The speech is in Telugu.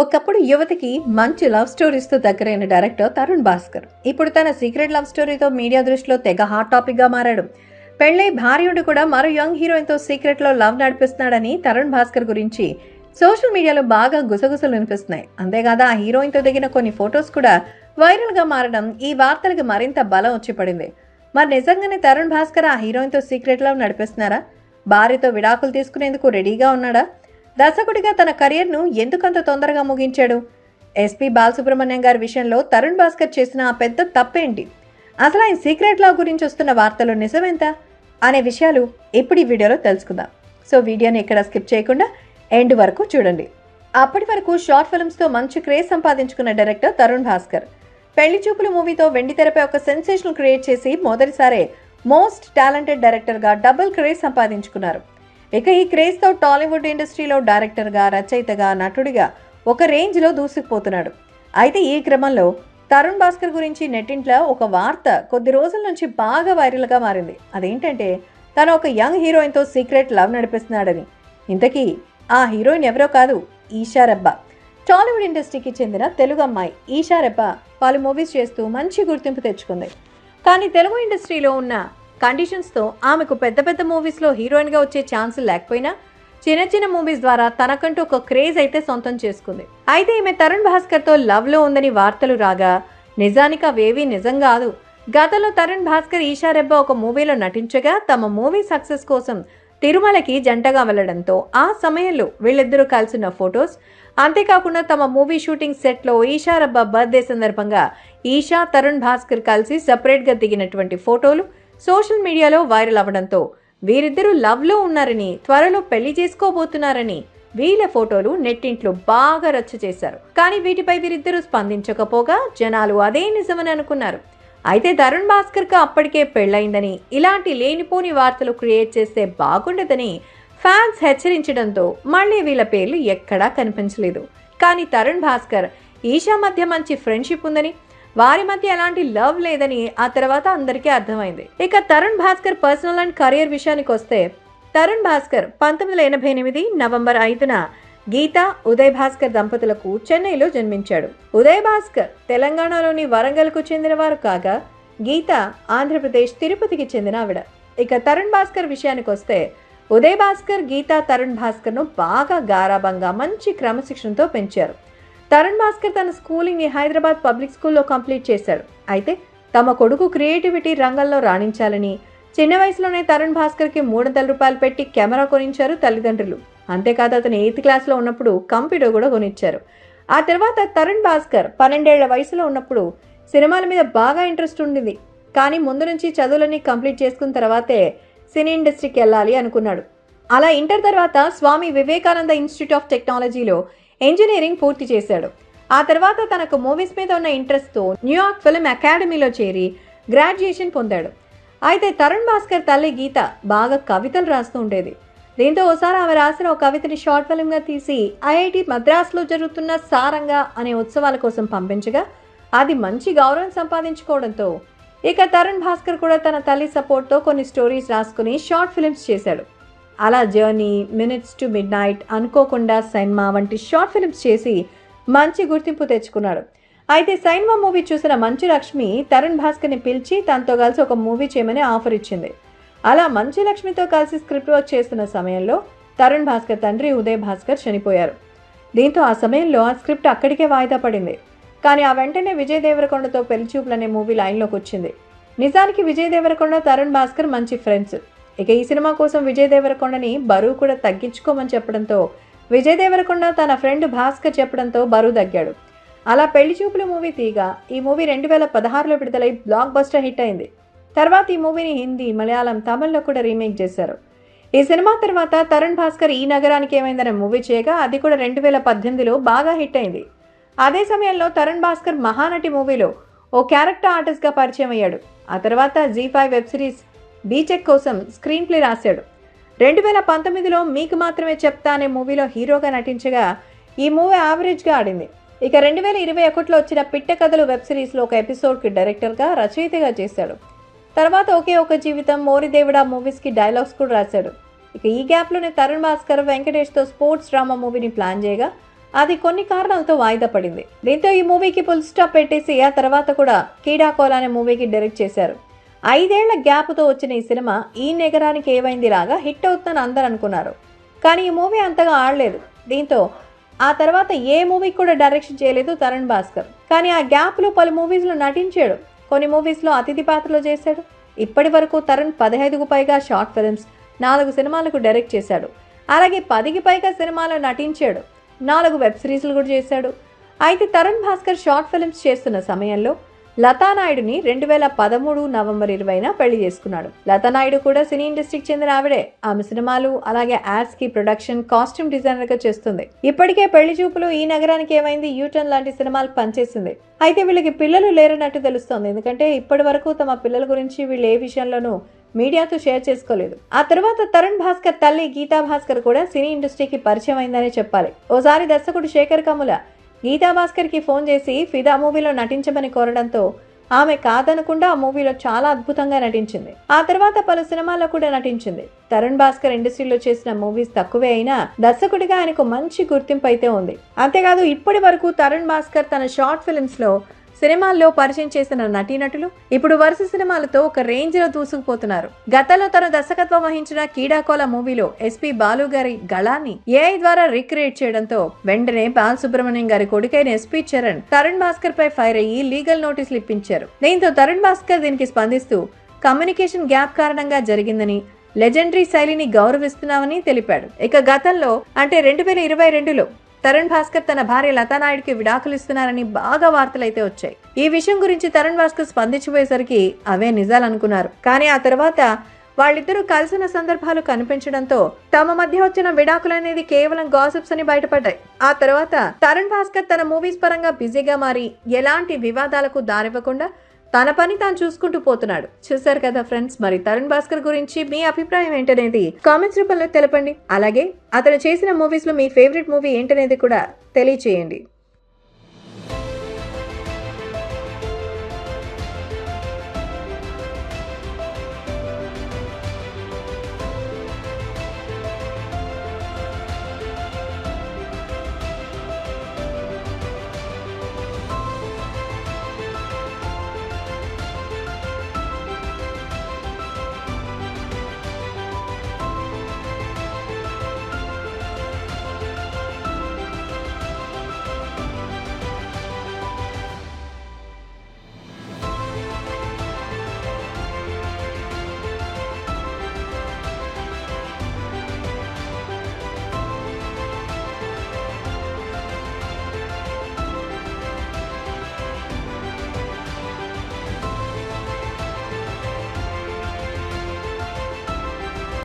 ఒకప్పుడు యువతికి మంచి లవ్ స్టోరీస్తో దగ్గరైన డైరెక్టర్ తరుణ్ భాస్కర్. ఇప్పుడు తన సీక్రెట్ లవ్ స్టోరీతో మీడియా దృష్టిలో తెగ హాట్ టాపిక్గా మారాడు. పెళ్ళై భార్యుడు కూడా మరో యంగ్ హీరోయిన్తో సీక్రెట్లో లవ్ నడిపిస్తున్నాడని తరుణ్ భాస్కర్ గురించి సోషల్ మీడియాలో బాగా గుసగుసలు వినిపిస్తున్నాయి. అంతేకాదు ఆ హీరోయిన్తో దిగిన కొన్ని ఫొటోస్ కూడా వైరల్గా మారడం ఈ వార్తలకు మరింత బలం వచ్చి పడింది. మరి నిజంగానే తరుణ్ భాస్కర్ ఆ హీరోయిన్తో సీక్రెట్ లవ్ నడిపిస్తున్నారా? భార్యతో విడాకులు తీసుకునేందుకు రెడీగా ఉన్నాడా? దర్శకుడిగా తన కెరియర్ను ఎందుకంత తొందరగా ముగించాడు? ఎస్పీ బాలసుబ్రహ్మణ్యం గారి విషయంలో తరుణ్ భాస్కర్ చేసిన ఆ పెద్ద తప్పేంటి? అసలు ఆయన సీక్రెట్ లా గురించి వస్తున్న వార్తలు నిజమెంత? అనే విషయాలు ఇప్పుడు ఈ వీడియోలో తెలుసుకుందాం. సో వీడియోని ఇక్కడ స్కిప్ చేయకుండా ఎండ్ వరకు చూడండి. అప్పటి వరకు షార్ట్ ఫిల్మ్స్తో మంచి క్రేజ్ సంపాదించుకున్న డైరెక్టర్ తరుణ్ భాస్కర్. పెళ్ళి చూపులు మూవీతో వెండి తెరపై ఒక సెన్సేషన్ క్రియేట్ చేసి మొదటిసారే మోస్ట్ టాలెంటెడ్ డైరెక్టర్గా డబుల్ క్రేజ్ సంపాదించుకున్నారు. ఇక ఈ క్రేజ్తో టాలీవుడ్ ఇండస్ట్రీలో డైరెక్టర్గా రచయితగా నటుడిగా ఒక రేంజ్లో దూసుకుపోతున్నాడు. అయితే ఈ క్రమంలో తరుణ్ భాస్కర్ గురించి నెట్టింట్లో ఒక వార్త కొద్ది రోజుల నుంచి బాగా వైరల్గా మారింది. అదేంటంటే తను ఒక యంగ్ హీరోయిన్తో సీక్రెట్ లవ్ నడిపిస్తున్నాడని. ఇంతకీ ఆ హీరోయిన్ ఎవరో కాదు ఈషా రెబ్బా టాలీవుడ్ ఇండస్ట్రీకి చెందిన తెలుగు అమ్మాయి ఈషా రెబ్బా పలు మూవీస్ చేస్తూ మంచి గుర్తింపు తెచ్చుకుంది. కానీ తెలుగు ఇండస్ట్రీలో ఉన్న కండిషన్స్తో ఆమెకు పెద్ద పెద్ద మూవీస్లో హీరోయిన్గా వచ్చే ఛాన్స్ లేకపోయినా చిన్న చిన్న మూవీస్ ద్వారా తనకంటూ ఒక క్రేజ్ అయితే సొంతం చేసుకుంది. అయితే ఈమె తరుణ్ భాస్కర్తో లవ్లో ఉందని వార్తలు రాగా నిజానికి అవేవీ నిజం కాదు. గతంలో తరుణ్ భాస్కర్ ఈషా రెబ్బా ఒక మూవీలో నటించగా తమ మూవీ సక్సెస్ కోసం తిరుమలకి జంటగా వెళ్ళడంతో ఆ సమయంలో వీళ్ళిద్దరూ కలిసిన ఫొటోస్ అంతేకాకుండా తమ మూవీ షూటింగ్ సెట్లో ఈషా రబ్బా బర్త్డే సందర్భంగా ఈషా తరుణ్ భాస్కర్ కలిసి సపరేట్గా దిగినటువంటి ఫోటోలు సోషల్ మీడియాలో వైరల్ అవ్వడంతో వీరిద్దరూ లవ్లో ఉన్నారని త్వరలో పెళ్ళి చేసుకోబోతున్నారని వీళ్ళ ఫోటోలు నెట్టింట్లో బాగా రచ్చ చేశారు. కానీ వీటిపై వీరిద్దరూ స్పందించకపోగా జనాలు అదే నిజమని అనుకున్నారు. అయితే తరుణ్ భాస్కర్కు అప్పటికే పెళ్ళయిందని ఇలాంటి లేనిపోని వార్తలు క్రియేట్ చేస్తే బాగుండదని ఫ్యాన్స్ హెచ్చరించడంతో మళ్ళీ వీళ్ళ పేర్లు ఎక్కడా కనిపించలేదు. కానీ తరుణ్ భాస్కర్ ఈషా మధ్య మంచి ఫ్రెండ్షిప్ ఉందని వారి మధ్య ఎలాంటి లవ్ లేదని ఆ తర్వాత అందరికీ అర్థమైంది. ఇక Tarun Bhaskar personal and career విషయానికి వస్తే తరుణ్ భాస్కర్ పంతొమ్మిది వందల ఎనభై ఎనిమిది నవంబర్ ఐదున గీత ఉదయ్ భాస్కర్ దంపతులకు చెన్నైలో జన్మించాడు. ఉదయ్ భాస్కర్ తెలంగాణలోని వరంగల్కు చెందినవారు కాగా గీత ఆంధ్రప్రదేశ్ తిరుపతికి చెందిన ఆవిడ. ఇక తరుణ్ భాస్కర్ విషయానికి వస్తే ఉదయ్ భాస్కర్ గీత తరుణ్ భాస్కర్ను బాగా గారాబంగా మంచి క్రమశిక్షణతో పెంచారు. తరుణ్ భాస్కర్ తన స్కూలింగ్ని హైదరాబాద్ పబ్లిక్ స్కూల్లో కంప్లీట్ చేశారు. అయితే తమ కొడుకు క్రియేటివిటీ రంగంలో రాణించాలని చిన్న వయసులోనే తరుణ్ భాస్కర్కి మూడు వందల రూపాయలు పెట్టి కెమెరా కొనించారు తల్లిదండ్రులు. అంతేకాదు అతను ఎయిత్ క్లాస్లో ఉన్నప్పుడు కంప్యూటర్ కూడా కొనిచ్చారు. ఆ తర్వాత తరుణ్ భాస్కర్ పన్నెండేళ్ళ వయసులో ఉన్నప్పుడు సినిమాల మీద బాగా ఇంట్రెస్ట్ ఉండింది. కానీ ముందు నుంచి చదువులన్నీ కంప్లీట్ చేసుకున్న తర్వాతే సినీ ఇండస్ట్రీకి వెళ్ళాలి అనుకున్నాడు. అలా ఇంటర్ తర్వాత స్వామి వివేకానంద ఇన్స్టిట్యూట్ ఆఫ్ టెక్నాలజీలో ఇంజనీరింగ్ పూర్తి చేశాడు. ఆ తర్వాత తనకు మూవీస్ మీద ఉన్న ఇంట్రెస్ట్తో న్యూయార్క్ ఫిల్మ్ అకాడమీలో చేరి గ్రాడ్యుయేషన్ పొందాడు. అయితే తరుణ్ భాస్కర్ తల్లి గీత బాగా కవితలు రాస్తూ ఉండేది. దీంతో ఓసారి ఆమె రాసిన ఒక కవితని షార్ట్ ఫిల్మ్గా తీసి ఐఐటి మద్రాసులో జరుగుతున్న సారంగా అనే ఉత్సవాల కోసం పంపించగా అది మంచి గౌరవం సంపాదించుకోవడంతో ఇక తరుణ్ భాస్కర్ కూడా తన తల్లి సపోర్ట్తో కొన్ని స్టోరీస్ రాసుకుని షార్ట్ ఫిల్మ్స్ చేశాడు. అలా journey minutes to midnight అనుకోకుండా సైన్మా వంటి షార్ట్ ఫిల్మ్స్ చేసి మంచి గుర్తింపు తెచ్చుకున్నాడు. అయితే సైన్మా మూవీ చూసిన మంచు లక్ష్మి తరుణ్ భాస్కర్ని పిలిచి తనతో కలిసి ఒక మూవీ చేయమని ఆఫర్ ఇచ్చింది. అలా మంచు లక్ష్మితో కలిసి స్క్రిప్ట్ వర్క్ చేస్తున్న సమయంలో తరుణ్ భాస్కర్ తండ్రి ఉదయ్ భాస్కర్ చనిపోయారు. దీంతో ఆ సమయంలో ఆ స్క్రిప్ట్ అక్కడికే వాయిదా పడింది. కానీ ఆ వెంటనే విజయ్ దేవరకొండతో పెళ్ళి చూపులనే మూవీ లైన్లోకి వచ్చింది. నిజానికి విజయ్ దేవరకొండ తరుణ్ భాస్కర్ మంచి ఫ్రెండ్స్. ఇక ఈ సినిమా కోసం విజయ్ దేవరకొండని బరువు కూడా తగ్గించుకోమని చెప్పడంతో విజయ్ దేవరకొండ తన ఫ్రెండ్ భాస్కర్ చెప్పడంతో బరువు తగ్గాడు. అలా పెళ్ళి చూపులు మూవీ తీగా ఈ మూవీ రెండు వేల పదహారులో విడుదలై బ్లాక్ బస్టర్ హిట్ అయింది. తర్వాత ఈ మూవీని హిందీ మలయాళం తమిళ్ళో కూడా రీమేక్ చేశారు. ఈ సినిమా తర్వాత తరుణ్ భాస్కర్ ఈ నగరానికి ఏమైందనే మూవీ చేయగా అది కూడా రెండు వేల పద్దెనిమిదిలో బాగా హిట్ అయింది. అదే సమయంలో తరుణ్ భాస్కర్ మహానటి మూవీలో ఓ క్యారెక్టర్ ఆర్టిస్ట్గా పరిచయం అయ్యాడు. ఆ తర్వాత జీ ఫైవ్ వెబ్ సిరీస్ బీచెక్ కోసం స్క్రీన్ ప్లే రాశాడు. రెండు వేల పంతొమ్మిదిలో మీకు మాత్రమే చెప్తా అనే మూవీలో హీరోగా నటించగా ఈ మూవీ యావరేజ్గా ఆడింది. ఇక రెండు వేల ఇరవై ఒకటిలో వచ్చిన పిట్ట కథలు వెబ్ సిరీస్లో ఒక ఎపిసోడ్కి డైరెక్టర్గా రచయితగా చేశాడు. తర్వాత ఒకే ఒక జీవితం మోరిదేవిడ మూవీస్కి డైలాగ్స్ కూడా రాశాడు. ఇక ఈ గ్యాప్లోనే తరుణ్ భాస్కర్ వెంకటేష్తో స్పోర్ట్స్ డ్రామా మూవీని ప్లాన్ చేయగా అది కొన్ని కారణాలతో వాయిదా పడింది. దీంతో ఈ మూవీకి ఫుల్ స్టాప్ పెట్టేసి ఆ తర్వాత కూడా కీడాకోల అనే మూవీకి డైరెక్ట్ చేశారు. ఐదేళ్ళ గ్యాప్తో వచ్చిన ఈ సినిమా ఈ నగరానికి ఏమైంది లాగా హిట్ అవుతుందని అందరు అనుకున్నారు. కానీ ఈ మూవీ అంతగా ఆడలేదు. దీంతో ఆ తర్వాత ఏ మూవీకి కూడా డైరెక్షన్ చేయలేదు తరుణ్ భాస్కర్. కానీ ఆ గ్యాప్లో పలు మూవీస్లో నటించాడు. కొన్ని మూవీస్లో అతిథి పాత్రలో చేశాడు. ఇప్పటి వరకు తరుణ్ పదహైదుకు పైగా షార్ట్ ఫిల్మ్స్ నాలుగు సినిమాలకు డైరెక్ట్ చేశాడు. అలాగే పదికి పైగా సినిమాలో నటించాడు. నాలుగు వెబ్ సిరీస్లు కూడా చేశాడు. అయితే తరుణ్ భాస్కర్ షార్ట్ ఫిల్మ్స్ చేస్తున్న సమయంలో లతానాయుడుని రెండు వేల పదమూడు నవంబర్ ఇరవైన పెళ్ళి చేసుకున్నాడు. లతానాయుడు కూడా సినీ ఇండస్ట్రీకి చెందిన ఆవిడే. ఆమె సినిమాలు అలాగే యాడ్స్కి ప్రొడక్షన్ కాస్ట్యూమ్ డిజైనర్గా చేస్తుంది. ఇప్పటికే పెళ్ళి చూపులు ఈ నగరానికి ఏమైంది? యూటర్న్ లాంటి సినిమాలు పనిచేసింది. అయితే వీళ్ళకి పిల్లలు లేరన్నట్టు తెలుస్తోంది. ఎందుకంటే ఇప్పటి వరకు తమ పిల్లల గురించి వీళ్ళు ఏ విషయంలోనూ మీడియాతో షేర్ చేసుకోలేదు. ఆ తర్వాత తరుణ్ భాస్కర్ తల్లి గీతా భాస్కర్ కూడా సినీ ఇండస్ట్రీకి పరిచయం అయిందనే చెప్పాలి. ఓసారి దర్శకుడు శేఖర్ కముల గీతా భాస్కర్కి ఫోన్ చేసి ఫిదా మూవీలో నటించమని కోరడంతో ఆమె కాదనకుండా ఆ మూవీలో చాలా అద్భుతంగా నటించింది. ఆ తర్వాత పలు సినిమాల్లో కూడా నటించింది. తరుణ్ భాస్కర్ ఇండస్ట్రీలో చేసిన మూవీస్ తక్కువే అయినా దర్శకుడిగా ఆయనకు మంచి గుర్తింపు అయితే ఉంది. అంతేకాదు ఇప్పటి వరకు తరుణ్ భాస్కర్ తన షార్ట్ ఫిలిమ్స్లో సినిమాల్లో పరిచయం చేసిన నటీనటులు ఇప్పుడు వరుస సినిమాలతో ఒక రేంజ్లో దూసుకుపోతున్నారు. గతంలో తన దర్శకత్వం వహించిన కీడాకోల మూవీలో ఎస్పీ బాలు గారి గళాన్ని ఏఐ ద్వారా రీక్రియేట్ చేయడంతో వెంటనే బాల్ సుబ్రహ్మణ్యం గారి కొడుకైన ఎస్పీ చరణ్ తరుణ్ భాస్కర్ పై ఫైర్ అయ్యి లీగల్ నోటీసులు ఇప్పించారు. దీంతో తరుణ్ భాస్కర్ దీనికి స్పందిస్తూ కమ్యూనికేషన్ గ్యాప్ కారణంగా జరిగిందని లెజెండరీ శైలిని గౌరవిస్తున్నామని తెలిపాడు. ఇక గతంలో అంటే రెండు వేల ఇరవై రెండులో తరుణ్ భాస్కర్ తన భార్య లతానాయుడికి విడాకులు ఇస్తున్నారని బాగా వార్తలైతే వచ్చాయి. ఈ విషయం గురించి తరుణ్ భాస్కర్ స్పందించిపోయేసరికి అవే నిజాలనుకున్నారు కానీ ఆ తర్వాత వాళ్ళిద్దరూ కలిసిన సందర్భాలు కనిపించడంతో తమ మధ్య వచ్చిన విడాకులు అనేది కేవలం గాసిప్స్ అని బయటపడ్డాయి. ఆ తర్వాత తరుణ్ భాస్కర్ తన మూవీస్ పరంగా బిజీగా మారి ఎలాంటి వివాదాలకు దారివ్వకుండా తన పని తాను చూసుకుంటూ పోతున్నాడు. చూసారు కదా ఫ్రెండ్స్ మరి తరుణ్ భాస్కర్ గురించి మీ అభిప్రాయం ఏంటనేది కామెంట్స్ రూపంలో తెలపండి. అలాగే అతను చేసిన మూవీస్లో మీ ఫేవరెట్ మూవీ ఏంటనేది కూడా తెలియచేయండి.